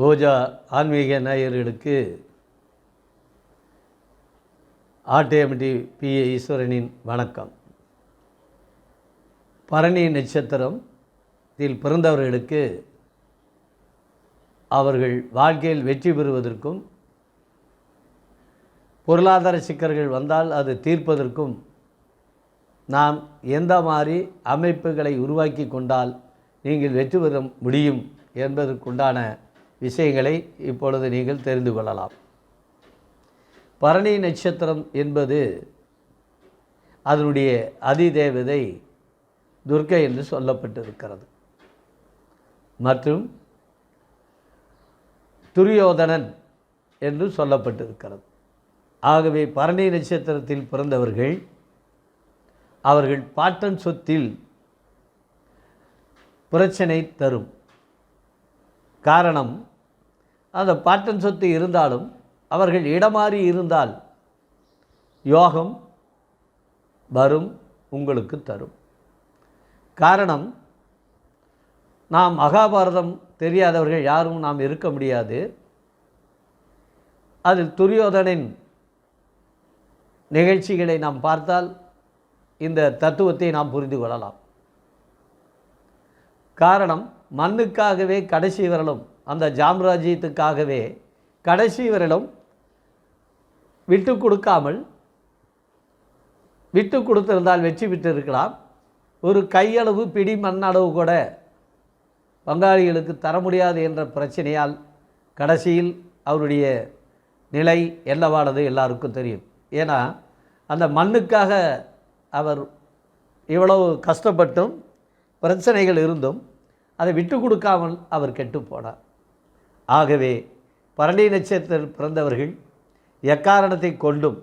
போஜா ஆன்மீக நேயர்களுக்கு ஆர்டிஎம்டி பிஏ ஈஸ்வரனின் வணக்கம். பரணி நட்சத்திரம் இதில் பிறந்தவர்களுக்கு அவர்கள் வாழ்க்கையில் வெற்றி பெறுவதற்கும் பொருளாதார சிக்கல்கள் வந்தால் அது தீர்ப்பதற்கும் நாம் எந்த மாதிரி அமைப்புகளை உருவாக்கி கொண்டால் நீங்கள் வெற்றி பெற முடியும் என்பதற்குண்டான விஷயங்களை இப்பொழுது நீங்கள் தெரிந்து கொள்ளலாம். பரணி நட்சத்திரம் என்பது அதனுடைய அதிதேவதை துர்க்கை என்று சொல்லப்பட்டிருக்கிறது. மற்றும் துரியோதனன் என்று சொல்லப்பட்டிருக்கிறது. ஆகவே பரணி நட்சத்திரத்தில் பிறந்தவர்கள் அவர்கள் பாட்டன் சொத்தில் பிரச்சனை தரும். காரணம் அந்த பாட்டன் சொத்து இருந்தாலும் அவர்கள் இடமாறி இருந்தால் யோகம் வரும் உங்களுக்கு தரும். காரணம் நாம் மகாபாரதம் தெரியாதவர்கள் யாரும் நாம் இருக்க முடியாது. அதில் துரியோதனின் நிகழ்ச்சிகளை நாம் பார்த்தால் இந்த தத்துவத்தை நாம் புரிந்து கொள்ளலாம். காரணம் மண்ணுக்காகவே கடைசி வரலும் அந்த ஜாம்ராஜ்யத்துக்காகவே கடைசி வரலும் விட்டு கொடுக்காமல் விட்டு கொடுத்திருந்தால் வெற்றி பெற்றிருக்கலாம். ஒரு கையளவு பிடி மண்ணளவு கூட பங்காளிகளுக்கு தர முடியாது என்ற பிரச்சனையால் கடைசியில் அவருடைய நிலை என்னவானது எல்லாருக்கும் தெரியும். ஏன்னா அந்த மண்ணுக்காக அவர் இவ்வளவு கஷ்டப்பட்டும் பிரச்சனைகள் இருந்தும் அதை விட்டு கொடுக்காமல் அவர் கெட்டு போனார். ஆகவே பரணி நட்சத்திரத்தில் பிறந்தவர்கள் எக்காரணத்தை கொண்டும்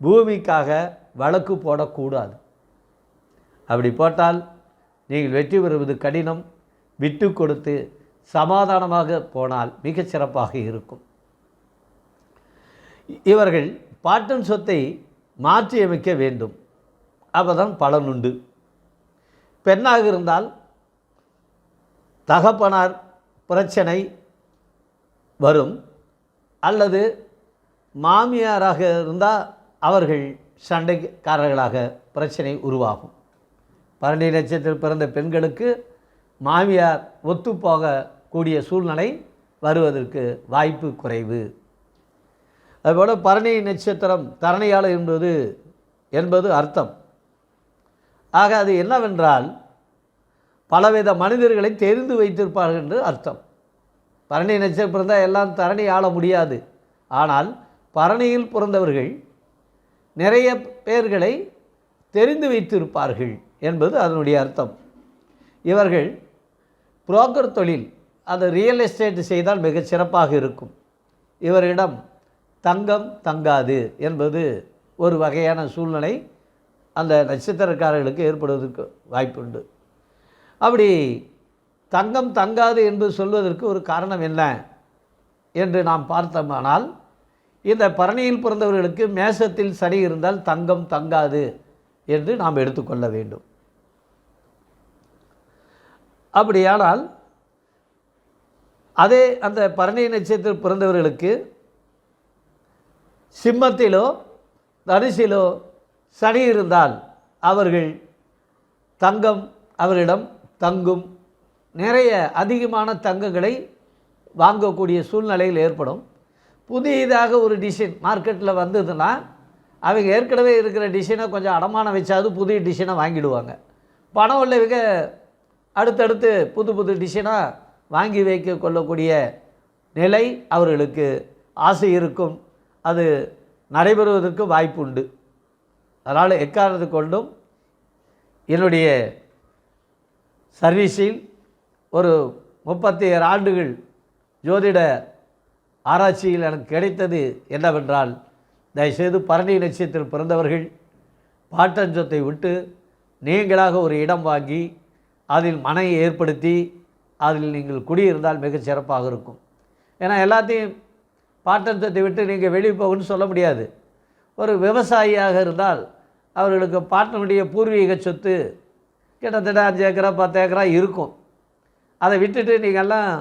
பூமிக்காக வழக்கு போடக்கூடாது. அப்படி போட்டால் நீங்கள் வெற்றி பெறுவது கடினம். விட்டு கொடுத்து சமாதானமாக போனால் மிகச் சிறப்பாக இருக்கும். இவர்கள் பாட்டன் சொத்தை மாற்றியமைக்க வேண்டும். அப்போதான் பலனுண்டு பெண்ணாக இருந்தால் தகப்பனார் பிரச்சனை வரும். அல்லது மாமியாராக இருந்தால் அவர்கள் சண்டைக்காரர்களாக பிரச்சனை உருவாகும். பரணி நட்சத்திரம் பிறந்த பெண்களுக்கு மாமியார் ஒத்துப்போகக்கூடிய சூழ்நிலை வருவதற்கு வாய்ப்பு குறைவு. அதுபோல் பரணி நட்சத்திரம் தரணையாளர் என்பது என்பது அர்த்தம். ஆக அது என்னவென்றால் பலவித மனிதர்களை தெரிந்து வைத்திருப்பார்கள் என்று அர்த்தம். பரணி நட்சத்திரம் பிறந்தால் எல்லாம் தரணி ஆள முடியாது. ஆனால் பரணியில் பிறந்தவர்கள் நிறைய பேர்களை தெரிந்து வைத்திருப்பார்கள் என்பது அதனுடைய அர்த்தம். இவர்கள் புரோக்கர் தொழில் அந்த ரியல் எஸ்டேட் செய்தால் மிக சிறப்பாக இருக்கும். இவரிடம் தங்கம் தங்காது என்பது ஒரு வகையான சூழ்நிலை அந்த நட்சத்திரக்காரர்களுக்கு ஏற்படுவதற்கு வாய்ப்புண்டு. அப்படி தங்கம் தங்காது என்பது சொல்வதற்கு ஒரு காரணம் என்ன என்று நாம் பார்த்தோமானால் இந்த பரணியில் பிறந்தவர்களுக்கு மேசத்தில் சனி இருந்தால் தங்கம் தங்காது என்று நாம் எடுத்துக்கொள்ள வேண்டும். அப்படியானால் அதே அந்த பரணி நட்சத்திரம் பிறந்தவர்களுக்கு சிம்மத்திலோ தனுசிலோ சனி இருந்தால் அவர்கள் தங்கம் அவரிடம் தங்கும் நிறைய அதிகமான தங்கங்களை வாங்கக்கூடிய சூழ்நிலையில் ஏற்படும். புதியதாக ஒரு டிசைன் மார்க்கெட்டில் வந்ததுன்னா அவங்க ஏற்கனவே இருக்கிற டிசைனை கொஞ்சம் அடமானம் வச்சாவது புதிய டிசைனை வாங்கிடுவாங்க. பணம் உள்ளவங்க அடுத்தடுத்து புது புது டிசைனாக வாங்கி வைக்க கொள்ளக்கூடிய நிலை அவர்களுக்கு ஆசை இருக்கும். அது நடைபெறுவதற்கு வாய்ப்பு உண்டு. அதனால் எக்காரணத்தை கொண்டும் என்னுடைய சர்வீஸில் ஒரு முப்பத்தி ஏழு ஆண்டுகள் ஜோதிட ஆராய்ச்சியில் எனக்கு கிடைத்தது என்னவென்றால் தயவுசெய்து பரணி நட்சத்திரத்தில் பிறந்தவர்கள் பாட்டஞ்சத்தை விட்டு நீங்களாக ஒரு இடம் வாங்கி அதில் மனையை ஏற்படுத்தி அதில் நீங்கள் குடியிருந்தால் மிகச் சிறப்பாக இருக்கும். ஏன்னா எல்லாத்தையும் பாட்டஞ்சத்தை விட்டு நீங்கள் வெளியே போகணும்னு சொல்ல முடியாது. ஒரு விவசாயியாக இருந்தால் அவர்களுக்கு பாட்டனுடைய பூர்வீக சொத்து கிட்டத்தட்ட அஞ்சு ஏக்கரா பத்து ஏக்கரா இருக்கும். அதை விட்டுட்டு நீங்கள்லாம்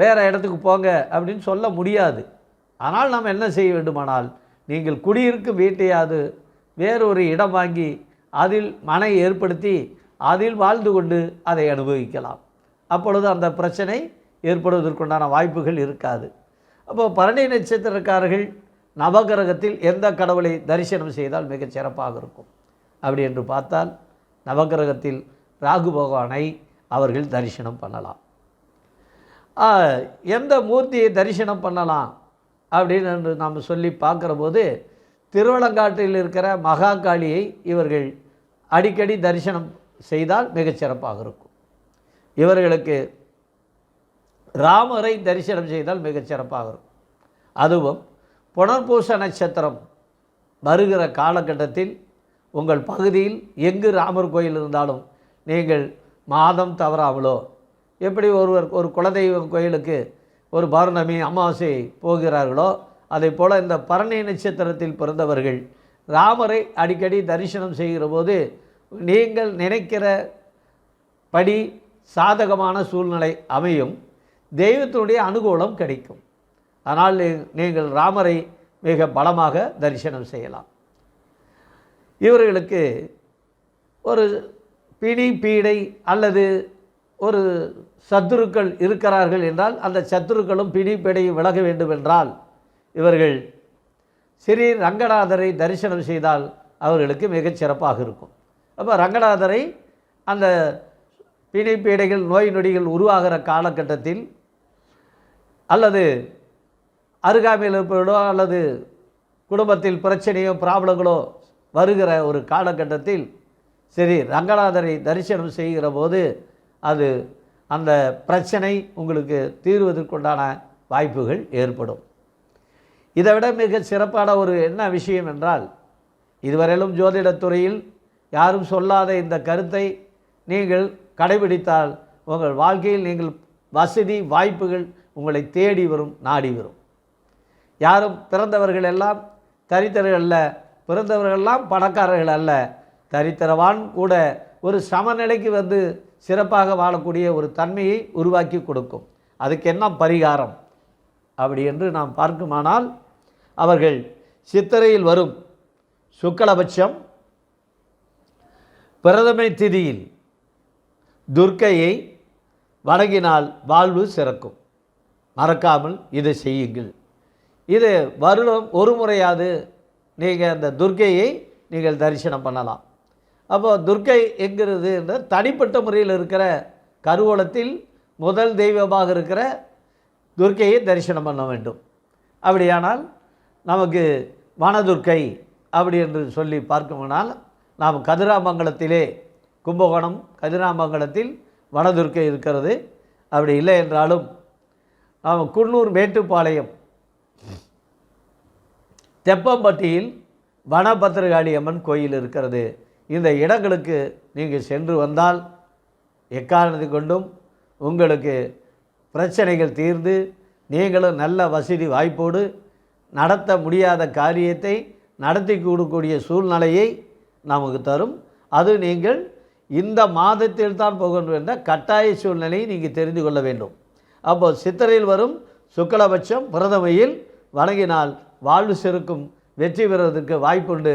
வேறு இடத்துக்கு போங்க அப்படின்னு சொல்ல முடியாது. ஆனால் நாம் என்ன செய்ய வேண்டுமானால் நீங்கள் குடியிருக்கும் வீட்டையாவது வேறொரு இடம் வாங்கி அதில் மனை ஏற்படுத்தி அதில் வாழ்ந்து கொண்டு அதை அனுபவிக்கலாம். அப்பொழுது அந்த பிரச்சனை ஏற்படுவதற்குண்டான வாய்ப்புகள் இருக்காது. அப்போ பரணி நட்சத்திரக்காரர்கள் நவகிரகத்தில் எந்த கடவுளை தரிசனம் செய்தால் மிகச் சிறப்பாக இருக்கும்? அப்படி என்று பார்த்தால் நவகிரகத்தில் ராகு பகவானை அவர்கள் தரிசனம் பண்ணலாம். எந்த மூர்த்தியை தரிசனம் பண்ணலாம் அப்படின்னு நாம் சொல்லி பார்க்குற போது திருவலங்காட்டில் இருக்கிற மகாகாளியை இவர்கள் அடிக்கடி தரிசனம் செய்தால் மிகச் சிறப்பாக இருக்கும். இவர்களுக்கு ராமரை தரிசனம் செய்தால் மிகச்சிறப்பாக இருக்கும். அதுவும் புனர்பூச நட்சத்திரம் வருகிற காலகட்டத்தில் உங்கள் பகுதியில் எங்கு ராமர் கோயில் இருந்தாலும் நீங்கள் மாதம் தவறாமலோ? எப்படி ஒருவர் ஒரு குலதெய்வம் கோயிலுக்கு ஒரு பௌர்ணமி அமாவாசை போகிறார்களோ அதே போல் இந்த பரணி நட்சத்திரத்தில் பிறந்தவர்கள் ராமரை அடிக்கடி தரிசனம் செய்கிற போது நீங்கள் நினைக்கிற படி சாதகமான சூழ்நிலை அமையும். தெய்வத்தினுடைய அனுகூலம் கிடைக்கும். ஆனால் நீங்கள் ராமரை மிக பலமாக தரிசனம் செய்யலாம். இவர்களுக்கு ஒரு பிணி பீடை அல்லது ஒரு சத்துருக்கள் இருக்கிறார்கள் என்றால் அந்த சத்துருக்களும் பிணி பீடையும் விலக வேண்டும் என்றால் இவர்கள் ஸ்ரீ ரங்கநாதரை தரிசனம் செய்தால் அவர்களுக்கு மிகச் சிறப்பாக இருக்கும். அப்போ ரங்கநாதரை அந்த பிணி பீடைகள் நோய் நொடிகள் உருவாகிற காலகட்டத்தில் அல்லது அருகாமையில் இருப்பவர்களோ அல்லது குடும்பத்தில் பிரச்சனையோ ப்ராப்ளங்களோ வருகிற ஒரு காலகட்டத்தில் சரி ரங்கநாதரை தரிசனம் செய்கிற போது அது அந்த பிரச்சனை உங்களுக்கு தீர்வதற்குண்டான வாய்ப்புகள் ஏற்படும். இதை விட மிக சிறப்பான ஒரு என்ன விஷயம் என்றால் இதுவரையிலும் ஜோதிடத் துறையில் யாரும் சொல்லாத இந்த கருத்தை நீங்கள் கடைபிடித்தால் உங்கள் வாழ்க்கையில் நீங்கள் வசதி வாய்ப்புகள் உங்களை தேடி வரும் நாடி வரும். யாரும் பிறந்தவர்கள் எல்லாம் தரித்தர்கள் அல்ல பிறந்தவர்கள் எல்லாம் பணக்காரர்கள் அல்ல தரித்திரவான் கூட ஒரு சமநிலைக்கு வந்து சிறப்பாக வாழக்கூடிய ஒரு தன்மையை உருவாக்கி கொடுக்கும். அதுக்கு என்ன பரிகாரம்? அப்படி என்று நாம் பார்க்குமானால் அவர்கள் சித்திரையில் வரும் சுக்கலபட்சம் பிரதமை திதியில் துர்க்கையை வணங்கினால் வாழ்வு சிறக்கும். மறக்காமல் இதை செய்யுங்கள். இது வருடம் ஒரு முறையாவது நீங்கள் அந்த துர்க்கையை நீங்கள் தரிசனம் பண்ணலாம். அப்போ துர்க்கை என்கிறது என்ற தனிப்பட்ட முறையில் இருக்கிற கருவூலத்தில் முதல் தெய்வமாக இருக்கிற துர்க்கையை தரிசனம் பண்ண வேண்டும். அப்படியானால் நமக்கு வனதுர்க்கை அப்படி என்று சொல்லி பார்க்குமானால் நாம் கதிராமங்கலத்திலே கும்பகோணம் கதிராமங்கலத்தில் வனதுர்க்கை இருக்கிறது. அப்படி இல்லை என்றாலும் நாம் குன்னூர் மேட்டுப்பாளையம் தெப்பம்பட்டியில் வனபத்திரகாளி அம்மன் கோயில் இருக்கிறது. இந்த இடங்களுக்கு நீங்கள் சென்று வந்தால் எக்காரணத்தை கொண்டும் உங்களுக்கு பிரச்சனைகள் தீர்ந்து நீங்களும் நல்ல வசதி வாய்ப்போடு நடத்த முடியாத காரியத்தை நடத்தி கொடுக்கக்கூடிய சூழ்நிலையை நமக்கு தரும். அது நீங்கள் இந்த மாதத்தில் தான் போகணும் என்ற கட்டாய சூழ்நிலையை நீங்கள் தெரிந்து கொள்ள வேண்டும். அப்போது சித்திரையில் வரும் சுக்லபட்சம் பிரதமையில் வணங்கினால் வாழ்வு செருக்கும் வெற்றி பெறுவதற்கு வாய்ப்புண்டு.